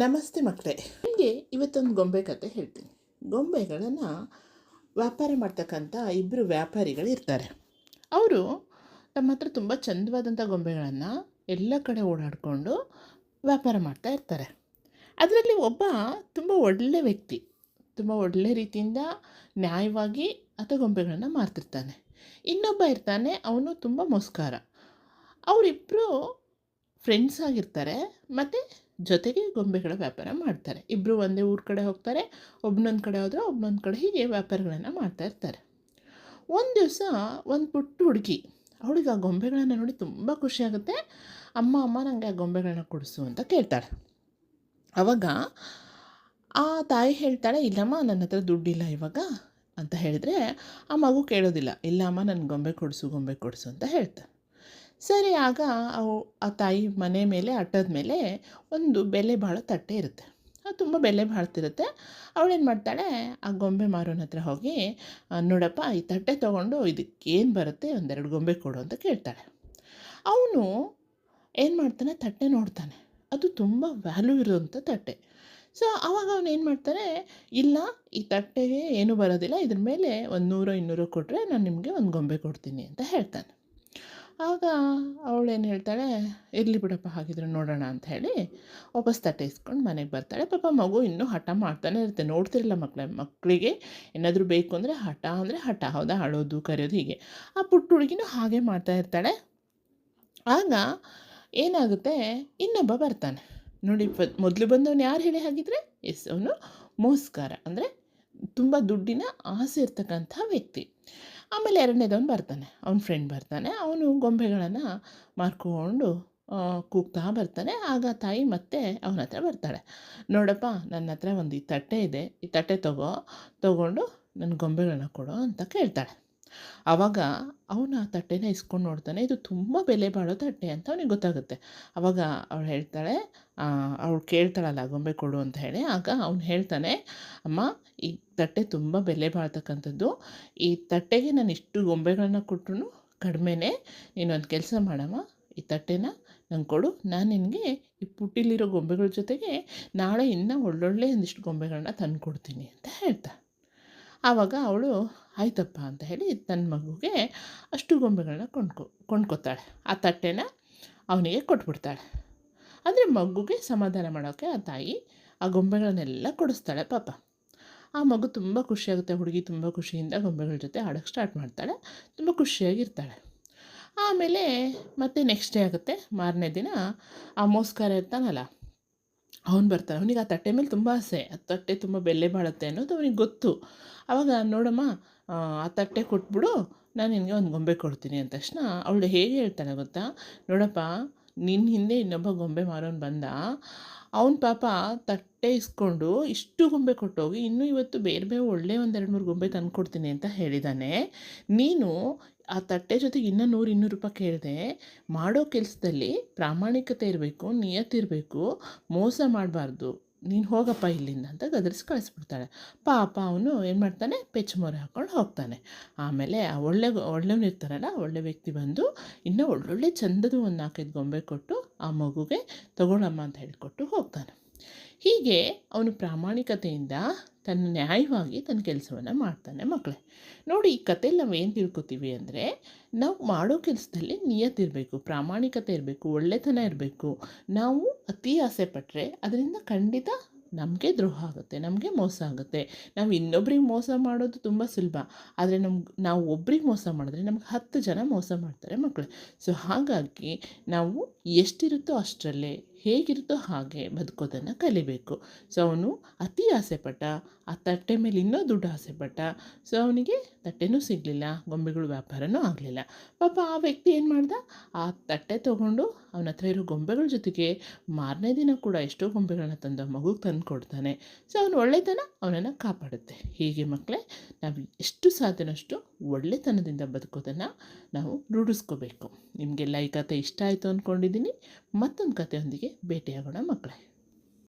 ನಮಸ್ತೆ ಮಕ್ಕಳೇ. ನಿಮಗೆ ಇವತ್ತೊಂದು ಗೊಂಬೆ ಕತೆ ಹೇಳ್ತೀನಿ. ಗೊಂಬೆಗಳನ್ನು ವ್ಯಾಪಾರ ಮಾಡ್ತಕ್ಕಂಥ ಇಬ್ಬರು ವ್ಯಾಪಾರಿಗಳು ಇರ್ತಾರೆ. ಅವರು ತಮ್ಮ ಹತ್ರ ತುಂಬ ಚಂದವಾದಂಥ ಗೊಂಬೆಗಳನ್ನು ಎಲ್ಲ ಕಡೆ ಓಡಾಡಿಕೊಂಡು ವ್ಯಾಪಾರ ಮಾಡ್ತಾ ಇರ್ತಾರೆ. ಅದರಲ್ಲಿ ಒಬ್ಬ ತುಂಬ ಒಳ್ಳೆ ವ್ಯಕ್ತಿ, ತುಂಬ ಒಳ್ಳೆ ರೀತಿಯಿಂದ ನ್ಯಾಯವಾಗಿ ಆತ ಗೊಂಬೆಗಳನ್ನು ಮಾರ್ತಿರ್ತಾನೆ. ಇನ್ನೊಬ್ಬ ಇರ್ತಾನೆ, ಅವನು ತುಂಬ ಮೋಸ್ಕಾರ. ಅವರಿಬ್ಬರು ಫ್ರೆಂಡ್ಸ್ ಆಗಿರ್ತಾರೆ, ಮತ್ತು ಜೊತೆಗೆ ಗೊಂಬೆಗಳ ವ್ಯಾಪಾರ ಮಾಡ್ತಾರೆ. ಇಬ್ಬರು ಒಂದೇ ಊರ ಕಡೆ ಹೋಗ್ತಾರೆ ಒಬ್ಬನೊಂದು ಕಡೆ ಹೋದರೆ ಒಬ್ಬನೊಂದು ಕಡೆ ಹೀಗೆ ವ್ಯಾಪಾರಗಳನ್ನು ಮಾಡ್ತಾ ಇರ್ತಾರೆ. ಒಂದು ದಿವಸ ಒಂದು ಪುಟ್ಟ ಹುಡುಗಿ, ಅವಳಿಗೆ ಆ ಗೊಂಬೆಗಳನ್ನು ನೋಡಿ ತುಂಬ ಖುಷಿಯಾಗುತ್ತೆ ಅಮ್ಮ ಅಮ್ಮ ನನಗೆ ಆ ಗೊಂಬೆಗಳನ್ನ ಕೊಡಿಸು ಅಂತ ಕೇಳ್ತಾಳೆ. ಆವಾಗ ಆ ತಾಯಿ ಹೇಳ್ತಾಳೆ, ಇಲ್ಲಮ್ಮ, ನನ್ನ ಹತ್ರ ದುಡ್ಡಿಲ್ಲ ಇವಾಗ ಅಂತ ಹೇಳಿದ್ರೆ ಆ ಮಗು ಕೇಳೋದಿಲ್ಲ, ಇಲ್ಲಮ್ಮ ನನ್ನ ಗೊಂಬೆ ಕೊಡಿಸು ಗೊಂಬೆ ಕೊಡಿಸು ಅಂತ ಹೇಳ್ತಾರೆ ಸರಿ ಆಗ ಅವು ಆ ತಾಯಿ ಮನೆ ಮೇಲೆ ಅಟ್ಟದ ಮೇಲೆ ಒಂದು ಬೆಲೆ ಬಾಳೋ ತಟ್ಟೆ ಇರುತ್ತೆ. ಅದು ತುಂಬ ಬೆಲೆ ಬಾಳ್ತಿರುತ್ತೆ. ಅವಳೇನು ಮಾಡ್ತಾಳೆ ಆ ಗೊಂಬೆ ಮಾರೋನ ಹತ್ರ ಹೋಗಿ "ಆ, ನೋಡಪ್ಪ ಈ ತಟ್ಟೆ ತೊಗೊಂಡು ಇದಕ್ಕೇನು ಬರುತ್ತೆ? ಒಂದೆರಡು ಗೊಂಬೆ ಕೊಡು ಅಂತ ಕೇಳ್ತಾಳೆ. ಅವನು ಏನು ಮಾಡ್ತಾನೆ ತಟ್ಟೆ ನೋಡ್ತಾನೆ. ಅದು ತುಂಬ ವ್ಯಾಲ್ಯೂ ಇರುವಂಥ ತಟ್ಟೆ. ಸೊ ಆವಾಗ ಅವನು ಏನು ಮಾಡ್ತಾನೆ ಇಲ್ಲ ಈ ತಟ್ಟೆಗೆ ಏನೂ ಬರೋದಿಲ್ಲ. ಇದ್ರ ಮೇಲೆ ಒಂದು ನೂರು ಇನ್ನೂರು ಕೊಟ್ಟರೆ ನಾನು ನಿಮಗೆ ಒಂದು ಗೊಂಬೆ ಕೊಡ್ತೀನಿ ಅಂತ ಹೇಳ್ತಾನೆ. ಆಗ ಅವಳೇನು ಹೇಳ್ತಾಳೆ, ಇರಲಿ ಬಿಡಪ್ಪ, ಹಾಗಿದ್ರೆ ನೋಡೋಣ ಅಂತ ಹೇಳಿ ವಾಪಸ್ ತಟ್ಟೆ ಇಸ್ಕೊಂಡು ಮನೆಗೆ ಬರ್ತಾಳೆ. ಪಾಪ ಮಗು ಇನ್ನೂ ಹಠ ಮಾಡ್ತಾನೆ ಇರುತ್ತೆ. ನೋಡ್ತಿರಲ್ಲ ಮಕ್ಕಳ ಮಕ್ಕಳಿಗೆ ಏನಾದರೂ ಬೇಕು ಅಂದರೆ ಹಠ ಅಂದರೆ ಹಠ. ಹೌದಾ? ಅಳೋದು, ಕರೆಯೋದು, ಹೀಗೆ. ಆ ಪುಟ್ಟ ಹುಡುಗಿನೂ ಹಾಗೆ ಮಾಡ್ತಾ ಇರ್ತಾಳೆ. ಆಗ ಏನಾಗುತ್ತೆ, ಇನ್ನೊಬ್ಬ ಬರ್ತಾನೆ. ನೋಡಿ ಮೊದಲು ಬಂದವನು ಯಾರು ಹೇಳಿ ಹಾಗಿದ್ರೆ? ಎಸ್, ಅವನು ಮೋಸ್ಕಾರ. ಅಂದರೆ ತುಂಬ ದುಡ್ಡಿನ ಆಸೆ ಇರ್ತಕ್ಕಂಥ ವ್ಯಕ್ತಿ. ಆಮೇಲೆ ಎರಡನೇದವನು ಬರ್ತಾನೆ. ಅವನ ಫ್ರೆಂಡ್ ಬರ್ತಾನೆ. ಅವನು ಗೊಂಬೆಗಳನ್ನು ಮಾರ್ಕೊಂಡು ಕೂಗ್ತಾ ಬರ್ತಾನೆ. ಆಗ ತಾಯಿ ಮತ್ತೆ ಅವನ ಹತ್ರ ಬರ್ತಾಳೆ. ನೋಡಪ್ಪ ನನ್ನ ಹತ್ರ ಒಂದು ಈ ತಟ್ಟೆ ಇದೆ. ಈ ತಟ್ಟೆ ತಗೋ. ತಗೊಂಡು ನನ್ನ ಗೊಂಬೆಗಳನ್ನ ಕೊಡು ಅಂತ ಕೇಳ್ತಾಳೆ. ಆವಾಗ ಅವನು ಆ ತಟ್ಟೆನ ಇಸ್ಕೊಂಡು ನೋಡ್ತಾನೆ, ಇದು ತುಂಬ ಬೆಲೆ ಬಾಳೋ ತಟ್ಟೆ ಅಂತ ಅವನಿಗೆ ಗೊತ್ತಾಗುತ್ತೆ. ಆವಾಗ ಅವಳು ಹೇಳ್ತಾಳೆ ಅವಳು ಕೇಳ್ತಾಳಲ್ಲ, ಗೊಂಬೆ ಕೊಡು ಅಂತ ಹೇಳಿ. ಆಗ ಅವನು ಹೇಳ್ತಾನೆ, ಅಮ್ಮ, ಈ ತಟ್ಟೆ ತುಂಬ ಬೆಲೆ ಬಾಳ್ತಕ್ಕಂಥದ್ದು. ಈ ತಟ್ಟೆಗೆ ನಾನು ಇಷ್ಟು ಗೊಂಬೆಗಳನ್ನ ಕೊಟ್ಟರು ಕಡಿಮೆನೇ ನೀನೊಂದು ಕೆಲಸ ಮಾಡಮ್ಮ. ಈ ತಟ್ಟೆನ ನಂಗೆ ಕೊಡು. ನಾನು ನಿನಗೆ ಈ ಪುಟ್ಟಿಲಿರೋ ಗೊಂಬೆಗಳ ಜೊತೆಗೆ ನಾಳೆ ಇನ್ನೂ ಒಳ್ಳೊಳ್ಳೆ ಒಂದಿಷ್ಟು ಗೊಂಬೆಗಳನ್ನ ತಂದು ಕೊಡ್ತೀನಿ ಅಂತ ಹೇಳ್ತಾ. ಆವಾಗ ಅವಳು, ಆಯ್ತಪ್ಪ ಅಂತ ಹೇಳಿ ತನ್ನ ಮಗುಗೆ ಅಷ್ಟು ಗೊಂಬೆಗಳನ್ನ ಕೊಂಡ್ಕೊ, ಕೊಂಡ್ಕೊತಾಳೆ. ಆ ತಟ್ಟೆನ ಅವನಿಗೆ ಕೊಟ್ಬಿಡ್ತಾಳೆ. ಅಂದರೆ ಮಗುಗೆ ಸಮಾಧಾನ ಮಾಡೋಕ್ಕೆ ಆ ತಾಯಿ ಆ ಗೊಂಬೆಗಳನ್ನೆಲ್ಲ ಕೊಡಿಸ್ತಾಳೆ ಪಾಪ. ಆ ಮಗು ತುಂಬ ಖುಷಿಯಾಗುತ್ತೆ, ಹುಡುಗಿ ತುಂಬ ಖುಷಿಯಿಂದ ಗೊಂಬೆಗಳ ಜೊತೆ ಆಡೋಕ್ಕೆ ಸ್ಟಾರ್ಟ್ ಮಾಡ್ತಾಳೆ, ತುಂಬ ಖುಷಿಯಾಗಿರ್ತಾಳೆ. ಆಮೇಲೆ ಮತ್ತೆ ನೆಕ್ಸ್ಟ್ ಡೇ ಆಗುತ್ತೆ ಮಾರನೇ ದಿನ ಆ ಮೋಸ್ಕಾರ ಇರ್ತಾನಲ್ಲ ಅವ್ನು ಬರ್ತಾನೆ. ಅವನಿಗೆ ಆ ತಟ್ಟೆ ಮೇಲೆ ತುಂಬ ಆಸೆ. ಆ ತಟ್ಟೆ ತುಂಬ ಬೆಲೆ ಬಾಳುತ್ತೆ ಅನ್ನೋದು ಅವನಿಗೆ ಗೊತ್ತು. ಆವಾಗ ನೋಡಮ್ಮ ಆ, ತಟ್ಟೆ ಕೊಟ್ಬಿಡು ನಾನು ನಿನಗೆ ಒಂದು ಗೊಂಬೆ ಕೊಡ್ತೀನಿ ಅಂದ ತಕ್ಷಣ ಅವಳು ಹೇಗೆ ಹೇಳ್ತಾಳೆ ಗೊತ್ತಾ? ನೋಡಪ್ಪ ನಿನ್ನ ಹಿಂದೆ ಇನ್ನೊಬ್ಬ ಗೊಂಬೆ ಮಾರೋನು ಬಂದ. ಅವನ ಪಾಪ ತಟ್ಟೆ ಇಸ್ಕೊಂಡು ಇಷ್ಟು ಗೊಂಬೆ ಕೊಟ್ಟೋಗಿ ಇನ್ನೂ ಇವತ್ತು ಬೇರೆ ಬೇರೆ ಒಳ್ಳೆ ಒಂದೆರಡು ಮೂರು ಗೊಂಬೆ ತಂದು ಕೊಡ್ತೀನಿ ಅಂತ ಹೇಳಿದ್ದಾನೆ ನೀನು ಆ ತಟ್ಟೆ ಜೊತೆಗೆ ಇನ್ನೂ ನೂರು ಇನ್ನೂರು ರೂಪಾಯಿ ಕೇಳಿದೆ, ಮಾಡೋ ಕೆಲಸದಲ್ಲಿ ಪ್ರಾಮಾಣಿಕತೆ ಇರಬೇಕು ನಿಯತ್ತಿರಬೇಕು ಮೋಸ ಮಾಡಬಾರ್ದು, ನೀನು ಹೋಗಪ್ಪ ಇಲ್ಲಿಂದ ಅಂತ ಗದರಿಸಿ ಕಳಿಸ್ಬಿಡ್ತಾಳೆ. ಪಾಪ ಅವನು ಏನು ಮಾಡ್ತಾನೆ, ಪೆಚ್ಚು ಮೊರೆ ಹಾಕ್ಕೊಂಡು ಹೋಗ್ತಾನೆ. ಆಮೇಲೆ ಆ ಒಳ್ಳೆ ಒಳ್ಳೆಯವನು ಇರ್ತಾರಲ್ಲ ಒಳ್ಳೆ ವ್ಯಕ್ತಿ ಬಂದು ಇನ್ನೂ ಒಳ್ಳೊಳ್ಳೆ ಚಂದದ ಒಂದು ನಾಲ್ಕೈದು ಗೊಂಬೆ ಕೊಟ್ಟು ಆ ಮಗುಗೆ ತಗೊಳಮ್ಮ ಅಂತ ಹೇಳಿಕೊಟ್ಟು ಹೋಗ್ತಾನೆ. ಹೀಗೆ ಅವನು ಪ್ರಾಮಾಣಿಕತೆಯಿಂದ ತನ್ನ ನ್ಯಾಯವಾಗಿ ತನ್ನ ಕೆಲಸವನ್ನು ಮಾಡ್ತಾನೆ ಮಕ್ಕಳೇ ನೋಡಿ, ಈ ಕಥೆಯಲ್ಲಿ ನಾವು ಏನು ತಿಳ್ಕೊತೀವಿ ಅಂದರೆ, ನಾವು ಮಾಡೋ ಕೆಲಸದಲ್ಲಿ ನಿಯತ್ತಿರಬೇಕು ಪ್ರಾಮಾಣಿಕತೆ ಇರಬೇಕು, ಒಳ್ಳೆತನ ಇರಬೇಕು. ನಾವು ಅತಿ ಆಸೆ ಪಟ್ಟರೆ ಅದರಿಂದ ಖಂಡಿತ ನಮಗೆ ದ್ರೋಹ ಆಗುತ್ತೆ, ನಮಗೆ ಮೋಸ ಆಗುತ್ತೆ. ನಾವು ಇನ್ನೊಬ್ರಿಗೆ ಮೋಸ ಮಾಡೋದು ತುಂಬ ಸುಲಭ, ಆದರೆ ನಮ್ಗೆ ನಾವು ಒಬ್ರಿಗೆ ಮೋಸ ಮಾಡಿದ್ರೆ ನಮ್ಗೆ ಹತ್ತು ಜನ ಮೋಸ ಮಾಡ್ತಾರೆ ಮಕ್ಕಳು ಸೊ ಹಾಗಾಗಿ ನಾವು ಎಷ್ಟಿರುತ್ತೋ ಅಷ್ಟರಲ್ಲೇ ಹೇಗಿರುತ್ತೋ ಹಾಗೆ ಬದುಕೋದನ್ನು ಕಲಿಬೇಕು. ಸೊ ಅವನು ಅತಿ ಆಸೆಪಟ್ಟ, ಆ ತಟ್ಟೆ ಮೇಲೆ ಇನ್ನೂ ದುಡ್ಡು ಆಸೆ ಪಟ್ಟ ಸೊ ಅವನಿಗೆ ತಟ್ಟೆನೂ ಸಿಗಲಿಲ್ಲ, ಗೊಂಬೆಗಳು ವ್ಯಾಪಾರನೂ ಆಗಲಿಲ್ಲ. ಪಾಪ ಆ ವ್ಯಕ್ತಿ ಏನು ಮಾಡ್ದ? ಆ ತಟ್ಟೆ ತೊಗೊಂಡು ಅವನ ಹತ್ರ ಇರೋ ಗೊಂಬೆಗಳ ಜೊತೆಗೆ ಮಾರನೇ ದಿನ ಕೂಡ ಎಷ್ಟೋ ಗೊಂಬೆಗಳನ್ನ ತಂದು, ಮಗುಗೆ ತಂದು ಕೊಡ್ತಾನೆ. ಸೊ ಅವನು ಒಳ್ಳೆತನ ಅವನನ್ನು ಕಾಪಾಡುತ್ತೆ. ಹೀಗೆ ಮಕ್ಕಳೇ ನಾವು ಎಷ್ಟು ಸಾಧ್ಯನಷ್ಟು ಒಳ್ಳೆತನದಿಂದ ಬದುಕೋದನ್ನು ನಾವು ರೂಢಿಸ್ಕೋಬೇಕು. ನಿಮಗೆಲ್ಲ ಈ ಕತೆ ಇಷ್ಟ ಆಯಿತು ಅಂದ್ಕೊಂಡಿದ್ದೀನಿ ಮತ್ತೊಂದು ಕಥೆಯೊಂದಿಗೆ ಭೇಟಿಯಾಗೋಣ ಮಕ್ಕಳೇ.